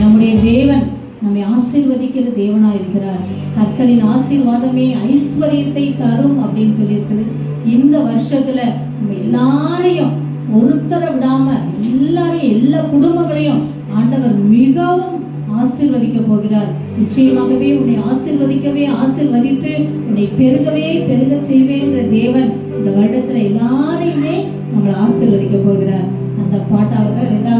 நம்முடைய தேவன் நம்மை ஆசீர்வதிக்கிற தேவனாக இருக்கிறார். கர்த்தரின் ஆசீர்வாதமே ஐஸ்வர்யத்தை தரும் அப்படின்னு சொல்லியிருக்குது. இந்த வருஷத்துல நம்ம எல்லாரையும் ஒருத்தரை விடாம எல்லாரையும் எல்லா குடும்பங்களையும் ஆண்டவர் மிகவும் ஆசிர்வதிக்க போகிறார். நிச்சயமாகவே உன்னை ஆசிர்வதிக்கவே ஆசிர்வதித்து உன்னை பெருகவே பெருக செய்வேன்ற தேவன் இந்த வருடத்துல எல்லாரையுமே நம்மளை ஆசிர்வதிக்க போகிறார். அந்த பாட்டாக ரெண்டாவது